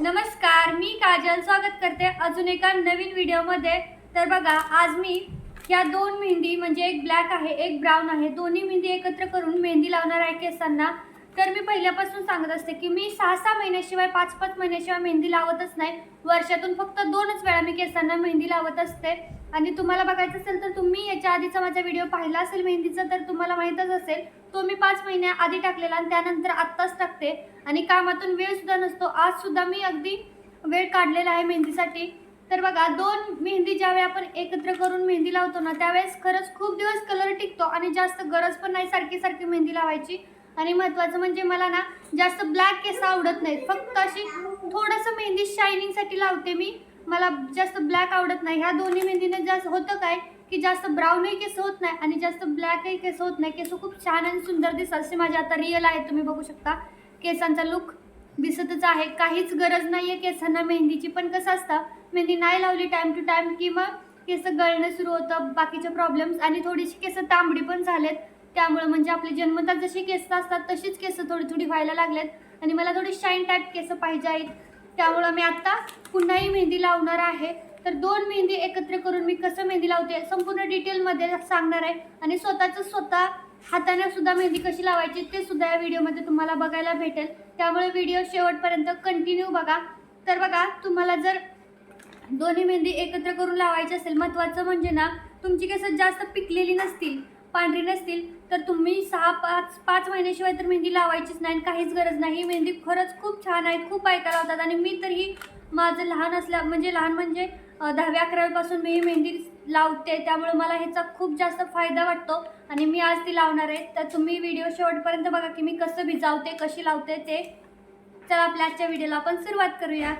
नमस्कार मी काजल. स्वागत करते अजून एका नवीन व्हिडिओमध्ये. तर बघा आज मी या दोन मेहंदी म्हणजे एक ब्लॅक आहे एक ब्राऊन आहे दोन्ही मेहंदी एकत्र करून मेहंदी लावणार आहे केसांना. तर मी पहिल्यापासून सांगत असते की मी सहा सहा महिन्याशिवाय पाच पाच महिन्याशिवाय मेहंदी लावतच नाही. वर्षातून फक्त दोनच वेळा मी केसांना मेहंदी लावत असते. आणि तुम्हाला बघायचं असेल तर तुम्ही याच्या आधीचा माझा व्हिडिओ पाहिला असेल मेहंदीचा तर तुम्हाला माहीतच असेल तो मी पाच महिन्या आधी टाकलेला आणि त्यानंतर आत्ताच टाकते. आणि कामातून वेळसुद्धा नसतो. आजसुद्धा मी अगदी वेळ काढलेला आहे मेहंदीसाठी. तर बघा दोन मेहंदी ज्यावेळी आपण एकत्र करून मेहंदी लावतो ना त्यावेळेस खरंच खूप दिवस कलर टिकतो आणि जास्त गरज पण नाही सारखी सारखी मेहंदी लावायची. आणि महत्त्वाचं म्हणजे मला ना जास्त ब्लॅक केस आवडत नाहीत. फक्त अशी थोडंसं मेहंदी शायनिंगसाठी लावते मी. मला जास्त ब्लॅक आवडत नाही. ह्या दोन्ही मेहंदीने जास्त होतं काय? की जास्त ब्राऊनही केस होत नाही आणि जास्त ब्लॅकही केस होत नाही. केस खूप छान आणि सुंदर दिसतात. असे माझे आता रिअल आहेत. तुम्ही बघू शकता. केसांचा लुक दिसतच आहे. काहीच गरज नाही आहे केसांना मेहंदीची. पण कसं असतं मेहंदी नाही लावली टाईम टू टाईम की मग केस गळणं सुरू होतं बाकीचे प्रॉब्लेम्स आणि थोडीशी केस तांबडी पण झालेत. त्यामुळे म्हणजे आपले जन्मतात जशी केस असतात तशीच केस थोडी थोडी व्हायला लागलेत. आणि मला थोडी शाईन टाईप केस पाहिजे आहेत. त्यामुळं मी आत्ता पुन्हाही मेहंदी लावणार आहे. तर दोन मेहंदी एकत्र करून मी कसं मेहंदी लावते संपूर्ण डिटेलमध्ये सांगणार आहे. आणि स्वतःचं स्वतः हाताने सुद्धा मेहंदी कशी लावायची ते सुद्धा या व्हिडिओमध्ये तुम्हाला बघायला भेटेल. त्यामुळे व्हिडिओ शेवटपर्यंत कंटिन्यू बघा. तर बघा तुम्हाला जर दोन्ही मेहंदी एकत्र करून लावायची असेल महत्त्वाचं म्हणजे ना तुमची केस जास्त पिकलेली नसतील. पांढरी नसतील तर तुम्ही सहा पाच पाच महिन्याशिवाय तर मेहंदी लावायचीच नाही आणि काहीच गरज नाही. ही मेहंदी खरंच खूप छान आहे खूप ऐकायला लावतात आणि मी तर माझं लहान असल्या म्हणजे लहान म्हणजे दहाव्या अकरावीपासून मी ही मेहंदी लावते. त्यामुळे मला ह्याचा खूप जास्त फायदा वाटतो आणि मी आज ती लावणार आहे. तर तुम्ही व्हिडिओ शेवटपर्यंत बघा की मी कसं भिजावते कशी लावते ते. चला आपल्या आजच्या व्हिडिओला आपण सुरुवात करूया.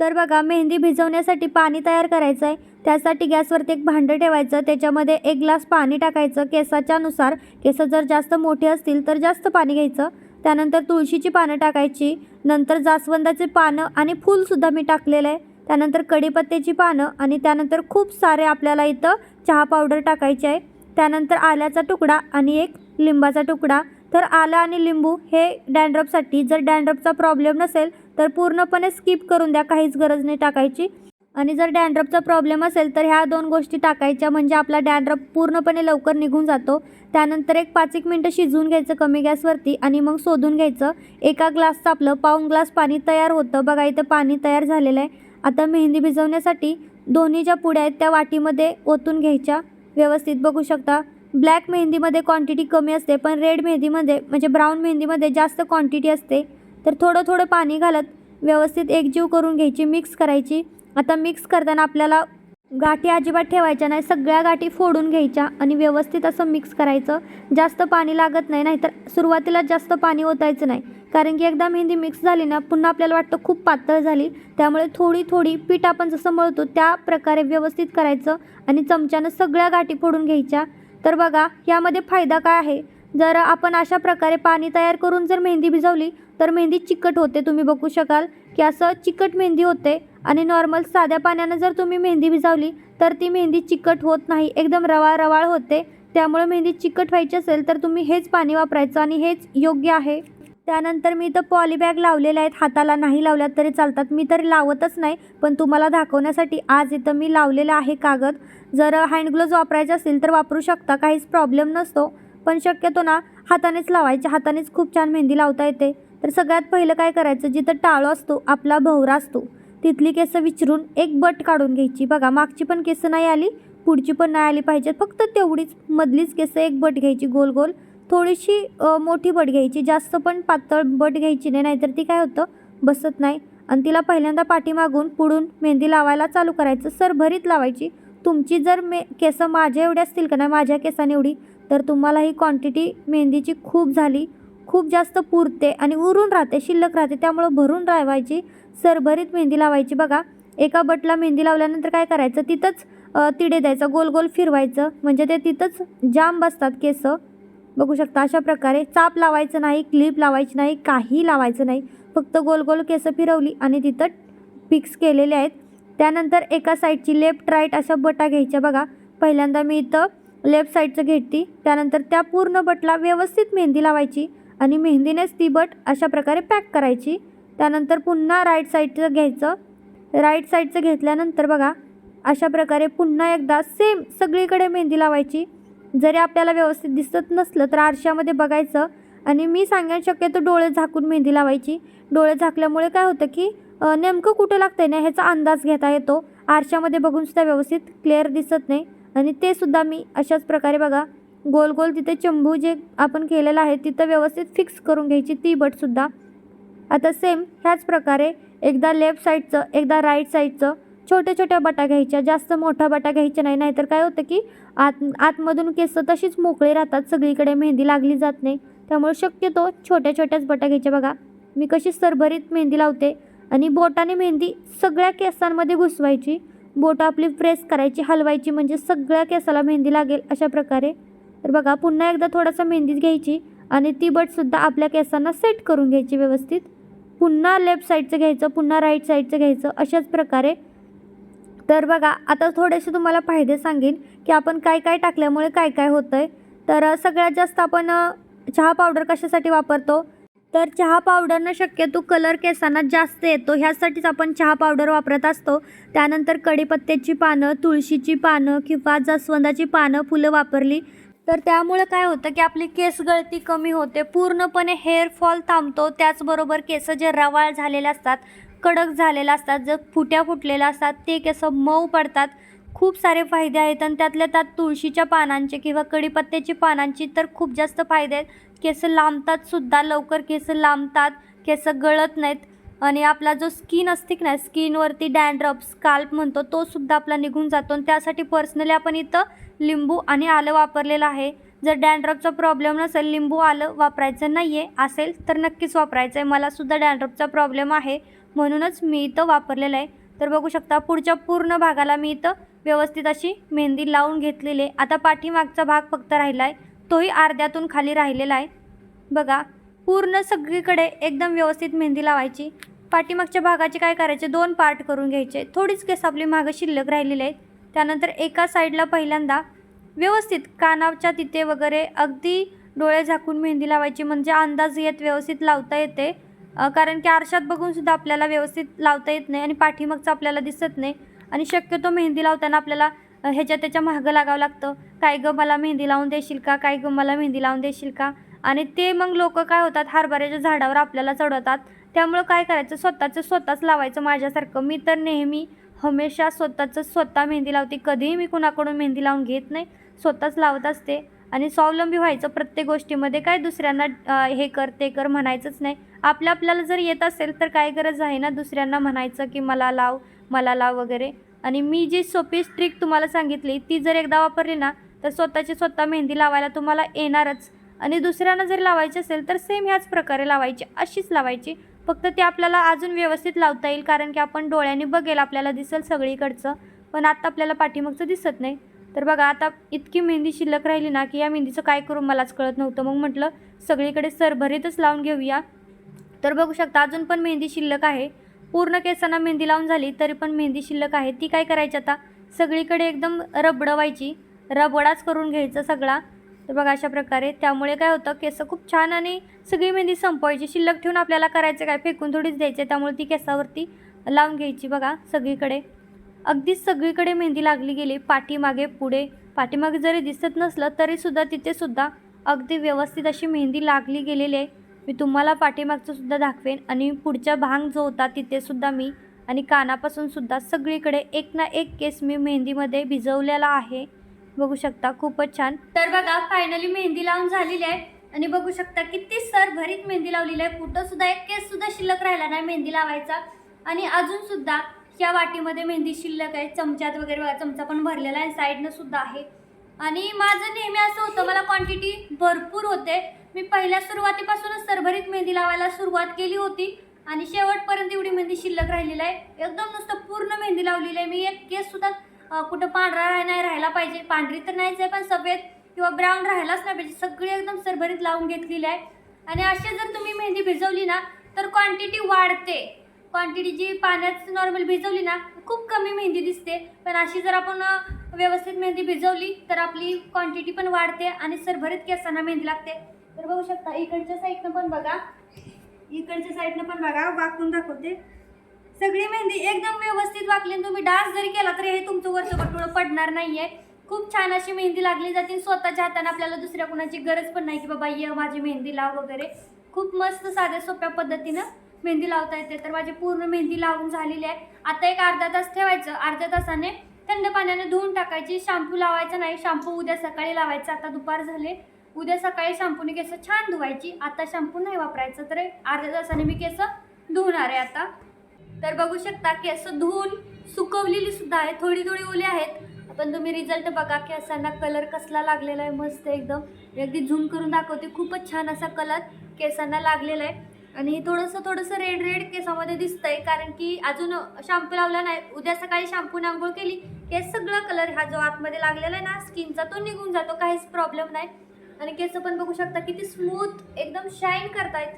तर बघा मेहंदी भिजवण्यासाठी पाणी तयार करायचं आहे त्यासाठी गॅसवरती एक भांडं ठेवायचं. त्याच्यामध्ये एक ग्लास पाणी टाकायचं. केसाच्यानुसार केस जर जास्त मोठे असतील तर जास्त पाणी घ्यायचं. त्यानंतर तुळशीची पानं टाकायची. नंतर जास्वंदाचे पानं आणि फूलसुद्धा मी टाकलेलं आहे. त्यानंतर कढीपत्त्याची पानं आणि त्यानंतर खूप सारे आपल्याला इथं चहा पावडर टाकायची आहे. त्यानंतर आल्याचा तुकडा आणि एक लिंबाचा तुकडा. तर आलं आणि लिंबू हे डॅन्ड्रपसाठी जर डॅन्ड्रपचा प्रॉब्लेम नसेल तर पूर्णपणे स्किप करून द्या काहीच गरज नाही टाकायची. आणि जर डॅन्ड्रपचा प्रॉब्लेम असेल तर ह्या दोन गोष्टी टाकायच्या म्हणजे आपला डॅन्ड्रप पूर्णपणे लवकर निघून जातो. त्यानंतर एक पाच एक मिनटं शिजवून घ्यायचं कमी गॅसवरती आणि मग शोधून घ्यायचं. एका ग्लासचं आपलं पाऊन ग्लास पाणी तयार होतं. बघा इथं पाणी तयार झालेलं आहे. आता मेहंदी भिजवण्यासाठी दोन्ही ज्या पुड्या आहेत त्या वाटीमध्ये ओतून घ्यायच्या. व्यवस्थित बघू शकता. ब्लॅक मेहंदीमध्ये क्वांटिटी कमी असते पण रेड मेहंदीमध्ये म्हणजे ब्राऊन मेहंदीमध्ये जास्त क्वांटिटी असते. तर थोडं थोडं पाणी घालत व्यवस्थित एकजीव करून घ्यायची मिक्स करायची. आता मिक्स करताना आपल्याला गाठी अजिबात ठेवायच्या नाही सगळ्या गाठी फोडून घ्यायच्या आणि व्यवस्थित असं मिक्स करायचं. जास्त पाणी लागत नाही नाहीतर सुरुवातीला जास्त पाणी ओतायचं नाही. कारण की एकदा मेहंदी मिक्स झाली ना पुन्हा आपल्याला वाटतं खूप पातळ झाली. त्यामुळे थोडी थोडी पीठ आपण जसं मळतो त्या प्रकारे व्यवस्थित करायचं आणि चमच्यानं सगळ्या गाठी फोडून घ्यायच्या. तर बघा यामध्ये फायदा काय आहे? जर आपण अशा प्रकारे पाणी तयार करून जर मेहंदी भिजवली तर मेहंदी चिकट होते तुम्ही बघू शकाल. की असं चिकट मेहंदी होते आणि नॉर्मल साध्या पाण्यानं जर तुम्ही मेहंदी भिजवली तर ती मेहंदी चिकट होत नाही. एकदम रवाळ रवाळ होते. त्यामुळे मेहंदी चिकट व्हायची असेल तर तुम्ही हेच पाणी वापरायचं आणि हेच योग्य आहे. त्यानंतर मी इथं पॉलीबॅग लावलेल्या आहेत. हाताला नाही लावल्यात तरी चालतात. मी तरी लावतच नाही पण तुम्हाला दाखवण्यासाठी आज इथं मी लावलेलं आहे कागद. जर हँडग्लोज वापरायचे असतील तर वापरू शकता. काहीच प्रॉब्लेम नसतो. पण शक्यतो ना हातानेच लावायचे हातानेच खूप छान मेहंदी लावता येते. तर सगळ्यात पहिलं काय करायचं जिथं टाळो असतो आपला भवरा असतो तिथली केसं विचरून एक बट काढून घ्यायची. बघा मागची पण केस नाही आली पुढची पण नाही आली पाहिजेत फक्त तेवढीच मधलीच केस एक बट घ्यायची गोल गोल. थोडीशी मोठी बट घ्यायची जास्त पण पातळ बट घ्यायची नाही नाहीतर ती काय होतं बसत नाही. आणि तिला पहिल्यांदा पाठीमागून पुढून मेहंदी लावायला चालू करायचं सरभरीत लावायची. तुमची जर मे केसं माझ्या एवढी असतील का नाही माझ्या केसाने एवढी तर तुम्हाला ही क्वांटिटी मेहंदीची खूप झाली. खूप जास्त पुरते आणि उरून राहते शिल्लक राहते. त्यामुळं भरून राहायची सरभरीत मेहंदी लावायची बघा. एका बटला मेहंदी लावल्यानंतर काय करायचं? तिथंच तिडे द्यायचं गोल गोल फिरवायचं. म्हणजे ते तिथंच जाम बसतात केस. बघू शकता अशा प्रकारे चाप लावायचं नाही क्लिप लावायची नाही काही लावायचं नाही. फक्त गोल गोल केस फिरवली आणि तिथं फिक्स केलेले आहेत. त्यानंतर एका साईडची लेफ्ट राईट अशा बटा घ्यायच्या बघा. पहिल्यांदा मी इथं लेफ्ट साईडचं घेतली. त्यानंतर त्या पूर्ण बटला व्यवस्थित मेहंदी लावायची आणि मेहंदीनेच ती बट अशा प्रकारे पॅक करायची. त्यानंतर पुन्हा राईट साईडचं घ्यायचं. राईट साईडचं घेतल्यानंतर बघा अशा प्रकारे पुन्हा एकदा सेम सगळीकडे मेहंदी लावायची. जरी आपल्याला व्यवस्थित दिसत नसलं तर आरशामध्ये बघायचं. आणि मी सांगेन शक्यतो डोळे झाकून मेहंदी लावायची. डोळे झाकल्यामुळे काय होतं की नेमकं कुठं लागतं आहे ना ह्याचा अंदाज घेता येतो. आरशामध्ये बघून सुद्धा व्यवस्थित क्लिअर दिसत नाही. आणि ते सुद्धा मी अशाच प्रकारे बघा गोल गोल तिथे चंबू जे आपण केलेलं आहे तिथं व्यवस्थित फिक्स करून घ्यायची ती बटसुद्धा आता सेम ह्याच प्रकारे एकदा लेफ्ट साईडचं एकदा राईट साईडचं छोट्या छोट्या बटा घ्यायच्या जास्त मोठा बटा घ्यायच्या नाही नाहीतर काय होतं की आत आतमधून केस तशीच मोकळे राहतात सगळीकडे मेहंदी लागली जात नाही. त्यामुळे शक्यतो छोट्या छोट्याच बटा घ्यायच्या बघा. मी कशी सरभरीत मेहंदी लावते आणि बोटाने मेहंदी सगळ्या केसांमध्ये घुसवायची. बोट आपली प्रेस करायची हलवायची म्हणजे सगळ्या केसाला मेहंदी लागेल अशा प्रकारे. तर बघा पुन्हा एकदा थोडासा मेहंदी घ्यायची आणि ती बटसुद्धा आपल्या केसांना सेट करून घ्यायची व्यवस्थित. पुन्हा लेफ्ट साईडचं घ्यायचं पुन्हा राईट साईडचं घ्यायचं अशाच प्रकारे. तर बघा आता थोडेसे तुम्हाला फायदे सांगेन की आपण काय काय टाकल्यामुळे काय काय होतं आहे तर सगळ्यात जास्त आपण चहा पावडर कशासाठी वापरतो? तर चहा पावडरनं शक्यतो कलर केसांना जास्त येतो. ह्यासाठीच आपण चहा पावडर वापरत असतो. त्यानंतर कढीपत्त्याची पानं तुळशीची पानं किंवा जास्वंदाची पानं फुलं वापरली. तर त्यामुळं काय होतं की आपली केस गळती कमी होते. पूर्णपणे हेअर फॉल थांबतो. त्याचबरोबर केस जे रवाळ झालेले असतात कडक झालेले असतात जर फुट्या फुटलेल्या असतात ते केस मऊ पडतात. खूप सारे फायदे आहेत. आणि त्यातल्या त्यात तुळशीच्या पानांचे किंवा कढीपत्त्याची पानांची तर खूप जास्त फायदे आहेत. केस लांबतात सुद्धा लवकर केस लांबतात केस गळत नाहीत. आणि आपला जो स्किन असते की नाही स्किनवरती डॅन्ड्रफ स्काल्प म्हणतो तो सुद्धा आपला निघून जातो. आणि त्यासाठी पर्सनली आपण इथं लिंबू आणि आलं वापरलेलं आहे. जर डॅन्ड्रफचा प्रॉब्लेम नसेल लिंबू आलं वापरायचं नाही आहे असेल तर नक्कीच वापरायचं आहे मलासुद्धा डॅन्ड्रफचा प्रॉब्लेम आहे. म्हणूनच मी इथं वापरलेलं आहे. तर बघू शकता पुढच्या पूर्ण भागाला मी इथं व्यवस्थित अशी मेहंदी लावून घेतलेली आहे. आता पाठीमागचा भाग फक्त राहिला आहे तोही अर्ध्यातून खाली राहिलेला आहे. बघा पूर्ण सगळीकडे एकदम व्यवस्थित मेहंदी लावायची. पाठीमागच्या भागाचे काय करायचे? दोन पार्ट करून घ्यायचे. थोडीच केस आपली मागं शिल्लक राहिलेली आहेत. त्यानंतर एका साईडला पहिल्यांदा व्यवस्थित कानाच्या तिथे वगैरे अगदी डोळे झाकून मेहंदी लावायची. म्हणजे अंदाज येत व्यवस्थित लावता येते. कारण की आरशात बघूनसुद्धा आपल्याला व्यवस्थित लावता येत नाही आणि पाठीमागचं आपल्याला दिसत नाही. आणि शक्यतो मेहंदी लावताना आपल्याला ह्याच्या त्याच्या मागं लागावं लागतं. काय गं मला मेहंदी लावून देशील का? काय गं मला मेहंदी लावून देशील का? आणि ते मग लोक काय होतात हरभऱ्याच्या झाडावर आपल्याला चढवतात. त्यामुळं काय करायचं स्वतःचं स्वतःच लावायचं माझ्यासारखं. मी तर नेहमी हमेशा स्वतःचं स्वतः मेहंदी लावते. कधीही मी कुणाकडून मेहंदी लावून घेत नाही. स्वतःच लावत असते. आणि स्वावलंबी व्हायचं प्रत्येक गोष्टीमध्ये. काय दुसऱ्यांना हे कर ते कर म्हणायचंच नाही. आपल्या आपल्याला जर येत असेल तर काय गरज आहे ना दुसऱ्यांना म्हणायचं की मला लाव मला लाव वगैरे. आणि मी जी सोपी स्ट्रिक तुम्हाला सांगितली ती जर एकदा वापरली ना तर स्वतःची स्वतः मेहंदी लावायला तुम्हाला येणारच. आणि दुसऱ्यांना जर लावायची असेल तर सेम ह्याच प्रकारे लावायची अशीच लावायची. फक्त ते आपल्याला अजून व्यवस्थित लावता येईल कारण की आपण डोळ्यांनी बघेल आपल्याला दिसेल सगळीकडचं. पण आता आपल्याला पाठीमागचं दिसत नाही. तर बघा आता इतकी मेहंदी शिल्लक राहिली ना की या मेहंदीचं काय करू मलाच कळत नव्हतं. मग म्हटलं सगळीकडे सरभरीतच लावून घेऊया. तर बघू शकता अजून पण मेहंदी शिल्लक आहे. पूर्ण केसांना मेहंदी लावून झाली तरी पण मेहंदी शिल्लक आहे. ती काय करायची आता? सगळीकडे एकदम रबडवायची. रबडाच करून घ्यायचं सगळा. तर बघा अशा प्रकारे. त्यामुळे काय होतं केस खूप छान आणि सगळी मेहंदी संपवायची. शिल्लक ठेवून आपल्याला करायचं काय? फेकून थोडीच द्यायचे. त्यामुळे ती केसावरती लावून घ्यायची बघा सगळीकडे. अगदीच सगळीकडे मेहंदी लागली गेली. पाठीमागे पुढे. पाठीमागे जरी दिसत नसलं तरीसुद्धा तिथेसुद्धा अगदी व्यवस्थित अशी मेहंदी लागली गेलेली आहे. मी तुम्हाला पाठीमागचं सुद्धा दाखवेन. आणि पुढचा भांग जो होता तिथेसुद्धा मी आणि कानापासून सुद्धा सगळीकडे एक ना एक केस मी मेहंदीमध्ये भिजवलेला आहे. बघू शकता खूपच छान. तर बघा फायनली मेहंदी लावून झालेली आहे. आणि बघू शकता किती सर भरीत मेहंदी लावलेली आहे. कुठं सुद्धा एक केस सुद्धा शिल्लक राहिला नाही मेहंदी लावायचा. आणि अजून सुद्धा या वाटीमध्ये मेहंदी शिल्लक आहे. चमच्यात वगैरे बघा चमचा पण भरलेला आहे. साईडनं सुद्धा आहे. आणि माझं नेहमी असं होतं मला क्वांटिटी भरपूर होते. मी पहिल्या सुरुवातीपासूनच सरभरीत मेहंदी लावायला सुरुवात केली होती. आणि शेवटपर्यंत एवढी मेहंदी शिल्लक राहिलेली आहे. एकदम नुसतं पूर्ण मेहंदी लावलेली आहे. मी एक केस सुद्धा कुठं पांढरा राह- नाही राहायला पाहिजे. पांढरी तर नाहीच आहे पण सफेद किंवा ब्राऊन राहायलाच नाही पाहिजे. सगळी एकदम सरभरीत लावून घेतलेली आहे. आणि अशी जर तुम्ही मेहंदी भिजवली ना तर क्वांटिटी वाढते. क्वांटिटी जी पाण्यात नॉर्मल भिजवली ना खूप कमी मेहंदी दिसते. पण अशी जर आपण व्यवस्थित मेहंदी भिजवली तर आपली क्वांटिटी पण वाढते आणि सरभरीत केसांना मेहंदी लागते. तर बघू शकता इकडच्या साईडनं पण बघा. इकडच्या साईडनं पण बघा. वाकून दाखवते. सगळी मेहंदी एकदम व्यवस्थित वाकली आणि तुम्ही डान्स जरी केला तरी हे तुमचं वरचं बटुळं पडणार नाहीये. खूप छान अशी मेहंदी लागली जाते स्वतःच्या हाताने आपल्याला दुसऱ्या कुणाची गरज पण नाही की बाबा ये माझी मेहंदी लाव वगैरे. खूप मस्त साध्या सोप्या पद्धतीनं मेहंदी लावता येते. तर माझी पूर्ण मेहंदी लावून झालेली आहे. आता एक अर्धा तास ठेवायचं. अर्ध्या तासाने थंड पाण्याने धुवून टाकायची. शॅम्पू लावायचा नाही. शॅम्पू उद्या सकाळी लावायचा. आता दुपार झाले. उद्या सकाळी शॅम्पूने केस छान धुवायची. आता शॅम्पू नाही वापरायचं. तर अर्ध्या तासाने मी केस धुवणार आहे आता. तर बघू शकता केस धुवून सुकवलेली सुद्धा आहे. थोडी थोडी ओली आहेत. पण तुम्ही रिझल्ट बघा केसांना कलर कसला लागलेला आहे. मस्त एकदम. अगदी झूम करून दाखवते. खूपच छान असा कलर केसांना लागलेला आहे. आणि हे थोडंसं थोडंसं रेड रेड केसामध्ये दिसतंय. कारण की अजून शॅम्पू लावला नाही. उद्या सकाळी शॅम्पूने आंघोळ केली केस सगळा कलर हा जो आतमध्ये लागलेला आहे ना स्किनचा तो निघून जातो. काहीच प्रॉब्लेम नाही. आणि केस पण बघू शकता किती स्मूथ एकदम शाईन करतायत.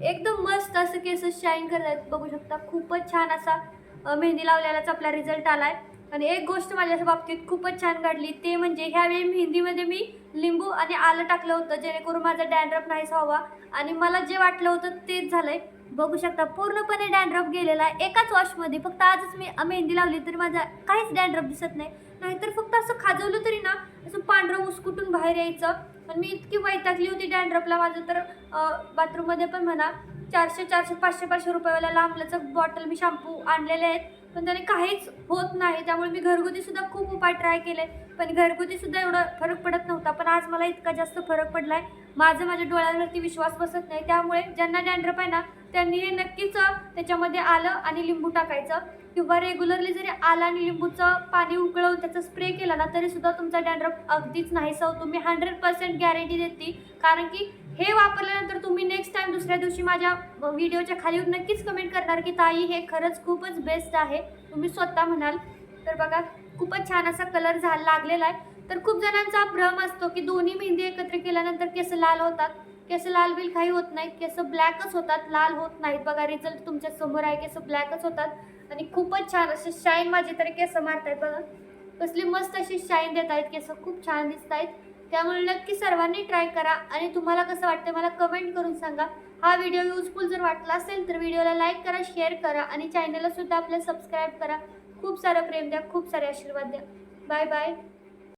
एकदम मस्त असं केस शाईन करतायत बघू शकता खूपच छान असा मेहंदी लावलेलाच आपला रिझल्ट आला आहे आणि एक गोष्ट माझ्या बाबतीत खूपच छान घडली. ते म्हणजे ह्यावेळी मेहंदीमध्ये मी लिंबू आणि आलं टाकलं होतं जेणेकरून माझा डॅन्ड्रफ नाहीच व्हावा. आणि मला जे वाटलं होतं तेच झालंय. बघू शकता पूर्णपणे डॅन्ड्रफ गेलेला आहे. एकाच वॉशमध्ये फक्त आजच मी मेहंदी लावली तरी माझा काहीच डॅन्ड्रफ दिसत नाही. नाहीतर फक्त असं खाजवलं तरी ना असं पांढरं उसकुटून बाहेर यायचं. पण मी इतकी वैतागली होती डॅन्ड्रपला माझं तर बाथरूममध्ये पण म्हणा चारशे चारशे पाचशे पाचशे रुपयावाला लांबल्याचं बॉटल मी शॅम्पू आणलेले आहेत. पण त्याने काहीच होत नाही त्यामुळे मी घरगुतीसुद्धा खूप उपाय ट्राय केले. पण घरगुतीसुद्धा एवढा फरक पडत नव्हता. पण आज मला इतका जास्त फरक पडला आहे माझं माझ्या डोळ्यांवरती विश्वास बसत नाही. त्यामुळे ज्यांना डॅन्ड्रप आहे ना त्यांनी हे नक्कीच त्याच्यामध्ये आलं आणि लिंबू टाकायचं. किंवा रेग्युलरली जरी आला आणि लिंबूचं पाणी उकळवून त्याचा स्प्रे केला ना तरी सुद्धा तुमचा डॅन्ड्रफ अगदीच नाहीसा होतो मी हंड्रेड पर्सेंट गॅरंटी देते. कारण की हे वापरल्यानंतर तुम्ही नेक्स्ट टाइम दुसऱ्या दिवशी माझ्या व्हिडिओच्या खाली नक्कीच कमेंट करणार की ताई हे खरंच खूपच बेस्ट आहे. तुम्ही स्वतः म्हणाल. तर बघा खूपच छान असा कलर झाला लागलेला आहे. तर खूप जणांचा भ्रम असतो की दोन्ही मेहंदी एकत्र केल्यानंतर केस लाल होतात. केस लाल बिल काही होत नाहीत. केस ब्लॅकच होतात. लाल होत नाहीत. बघा रिझल्ट तुमच्यासमोर आहे. केस ब्लॅकच होतात. आणि खूपच छान असे शाईन माझे तरी केस मारतायत बघा. कसली मस्त अशी शाईन देत आहेत केस खूप छान दिसत आहेत त्यामुळे नक्की सर्वांनी ट्राय करा आणि तुम्हाला कसं वाटतं मला कमेंट करून सांगा. हा व्हिडिओ युजफुल जर वाटला असेल तर व्हिडिओला लाईक करा शेअर करा आणि चॅनलला सुद्धा आपल्या सबस्क्राईब करा. खूप सारं प्रेम द्या खूप सारे आशीर्वाद द्या. Bye bye